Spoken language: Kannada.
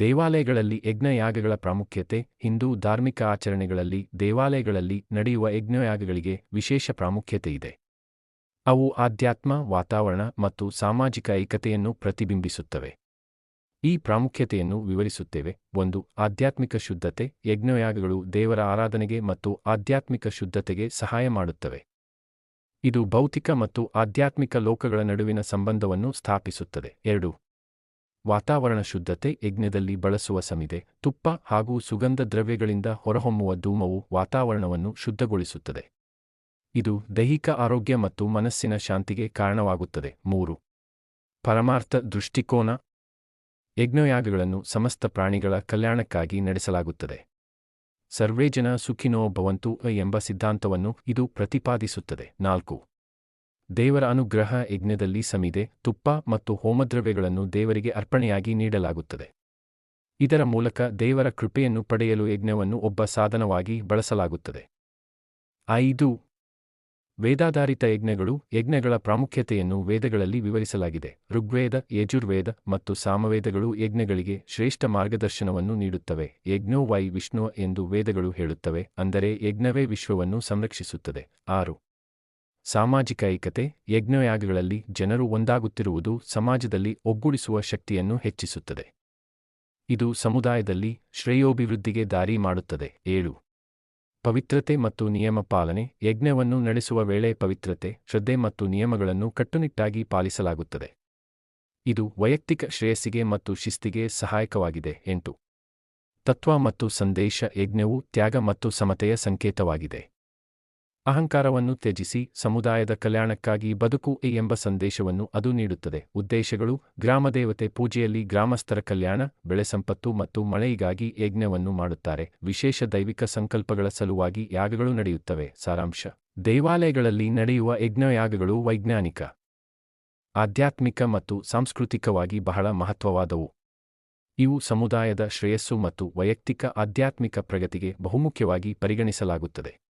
ದೇವಾಲಯಗಳಲ್ಲಿ ಯಜ್ಞಯಾಗಗಳ ಪ್ರಾಮುಖ್ಯತೆ, ಹಿಂದೂ ಧಾರ್ಮಿಕ ಆಚರಣೆಗಳಲ್ಲಿ ದೇವಾಲಯಗಳಲ್ಲಿ ನಡೆಯುವ ಯಜ್ಞಯಾಗಗಳಿಗೆ ವಿಶೇಷ ಪ್ರಾಮುಖ್ಯತೆ ಇದೆ ಅವು ಆಧ್ಯಾತ್ಮ, ವಾತಾವರಣ ಮತ್ತು ಸಾಮಾಜಿಕ ಏಕತೆಯನ್ನು ಪ್ರತಿಬಿಂಬಿಸುತ್ತವೆ. ಈ ಪ್ರಾಮುಖ್ಯತೆಯನ್ನು ವಿವರಿಸುತ್ತೇವೆ. ಒಂದು, ಆಧ್ಯಾತ್ಮಿಕ ಶುದ್ಧತೆ, ಯಜ್ಞಯಾಗಗಳು ದೇವರ ಆರಾಧನೆಗೆ ಮತ್ತು ಆಧ್ಯಾತ್ಮಿಕ ಶುದ್ಧತೆಗೆ ಸಹಾಯ ಮಾಡುತ್ತವೆ. ಇದು ಭೌತಿಕ ಮತ್ತು ಆಧ್ಯಾತ್ಮಿಕ ಲೋಕಗಳ ನಡುವಿನ ಸಂಬಂಧವನ್ನು ಸ್ಥಾಪಿಸುತ್ತದೆ. ಎರಡು ವಾತಾವರಣ ಶುದ್ಧತೆ ಯಜ್ಞದಲ್ಲಿ ಬಳಸುವ ಸಮಿದೆ, ತುಪ್ಪ ಹಾಗೂ ಸುಗಂಧ ದ್ರವ್ಯಗಳಿಂದ ಹೊರಹೊಮ್ಮುವ ಧೂಮವು ವಾತಾವರಣವನ್ನು ಶುದ್ಧಗೊಳಿಸುತ್ತದೆ. ಇದು ದೈಹಿಕ ಆರೋಗ್ಯ ಮತ್ತು ಮನಸ್ಸಿನ ಶಾಂತಿಗೆ ಕಾರಣವಾಗುತ್ತದೆ. ಮೂರು, ಪರಮಾರ್ಥ ದೃಷ್ಟಿಕೋನ. ಯಜ್ಞಯಾಗಗಳನ್ನು ಸಮಸ್ತ ಪ್ರಾಣಿಗಳ ಕಲ್ಯಾಣಕ್ಕಾಗಿ ನಡೆಸಲಾಗುತ್ತದೆ. ಸರ್ವೇ ಜನ ಸುಖಿನೋ ಭವಂತು ಎಂಬ ಸಿದ್ಧಾಂತವನ್ನು ಇದು ಪ್ರತಿಪಾದಿಸುತ್ತದೆ. ನಾಲ್ಕು ದೇವರ ಅನುಗ್ರಹ ಯಜ್ಞದಲ್ಲಿ ಸಮಿದೆ, ತುಪ್ಪ ಮತ್ತು ಹೋಮದ್ರವ್ಯಗಳನ್ನು ದೇವರಿಗೆ ಅರ್ಪಣೆಯಾಗಿ ನೀಡಲಾಗುತ್ತದೆ. ಇದರ ಮೂಲಕ ದೇವರ ಕೃಪೆಯನ್ನು ಪಡೆಯಲು ಯಜ್ಞವನ್ನು ಒಬ್ಬ ಸಾಧನವಾಗಿ ಬಳಸಲಾಗುತ್ತದೆ. ಐದು. ವೇದಾಧಾರಿತ ಯಜ್ಞಗಳು ಯಜ್ಞಗಳ ಪ್ರಾಮುಖ್ಯತೆಯನ್ನು ವೇದಗಳಲ್ಲಿ ವಿವರಿಸಲಾಗಿದೆ. ಋಗ್ವೇದ, ಯಜುರ್ವೇದ ಮತ್ತು ಸಾಮವೇದಗಳು ಯಜ್ಞಗಳಿಗೆ ಶ್ರೇಷ್ಠ ಮಾರ್ಗದರ್ಶನವನ್ನು ನೀಡುತ್ತವೆ. ಯಜ್ಞೋ ವೈ ವಿಷ್ಣು ಎಂದು ವೇದಗಳು ಹೇಳುತ್ತವೆ, ಅಂದರೆ ಯಜ್ಞವೇ ವಿಶ್ವವನ್ನು ಸಂರಕ್ಷಿಸುತ್ತದೆ. ಆರು. ಸಾಮಾಜಿಕ ಏಕತೆ, ಯಜ್ಞಯಾಗಗಳಲ್ಲಿ ಜನರು ಒಂದಾಗುತ್ತಿರುವುದು ಸಮಾಜದಲ್ಲಿ ಒಗ್ಗೂಡಿಸುವ ಶಕ್ತಿಯನ್ನು ಹೆಚ್ಚಿಸುತ್ತದೆ. ಇದು ಸಮುದಾಯದಲ್ಲಿ ಶ್ರೇಯೋಭಿವೃದ್ಧಿಗೆ ದಾರಿ ಮಾಡುತ್ತದೆ. ಏಳು. ಪವಿತ್ರತೆ ಮತ್ತು ನಿಯಮ ಪಾಲನೆ, ಯಜ್ಞವನ್ನು ನಡೆಸುವ ವೇಳೆ ಪವಿತ್ರತೆ, ಶ್ರದ್ಧೆ ಮತ್ತು ನಿಯಮಗಳನ್ನು ಕಟ್ಟುನಿಟ್ಟಾಗಿ ಪಾಲಿಸಲಾಗುತ್ತದೆ. ಇದು ವೈಯಕ್ತಿಕ ಶ್ರೇಯಸ್ಸಿಗೆ ಮತ್ತು ಶಿಸ್ತಿಗೆ ಸಹಾಯಕವಾಗಿದೆ. ಎಂಟು. ತತ್ವ ಮತ್ತು ಸಂದೇಶ, ಯಜ್ಞವು ತ್ಯಾಗ ಮತ್ತು ಸಮತೆಯ ಸಂಕೇತವಾಗಿದೆ. ಅಹಂಕಾರವನ್ನು ತ್ಯಜಿಸಿ ಸಮುದಾಯದ ಕಲ್ಯಾಣಕ್ಕಾಗಿ ಬದುಕು ಎಂಬ ಸಂದೇಶವನ್ನು ಅದು ನೀಡುತ್ತದೆ. ಉದ್ದೇಶಗಳು ಗ್ರಾಮದೇವತೆ ಪೂಜೆಯಲ್ಲಿ ಗ್ರಾಮಸ್ಥರ ಕಲ್ಯಾಣ, ಬೆಳೆ ಸಂಪತ್ತು ಮತ್ತು ಮಳೆಯಿಗಾಗಿ ಯಜ್ಞವನ್ನು ಮಾಡುತ್ತಾರೆ. ವಿಶೇಷ ದೈವಿಕ ಸಂಕಲ್ಪಗಳ ಸಲುವಾಗಿ ಯಾಗಗಳು ನಡೆಯುತ್ತವೆ. ಸಾರಾಂಶ. ದೇವಾಲಯಗಳಲ್ಲಿ ನಡೆಯುವ ಯಜ್ಞಯಾಗಗಳು ವೈಜ್ಞಾನಿಕ, ಆಧ್ಯಾತ್ಮಿಕ ಮತ್ತು ಸಾಂಸ್ಕೃತಿಕವಾಗಿ ಬಹಳ ಮಹತ್ವವಾದವು. ಇವು ಸಮುದಾಯದ ಶ್ರೇಯಸ್ಸು ಮತ್ತು ವೈಯಕ್ತಿಕ ಆಧ್ಯಾತ್ಮಿಕ ಪ್ರಗತಿಗೆ ಬಹುಮುಖ್ಯವಾಗಿ ಪರಿಗಣಿಸಲಾಗುತ್ತದೆ.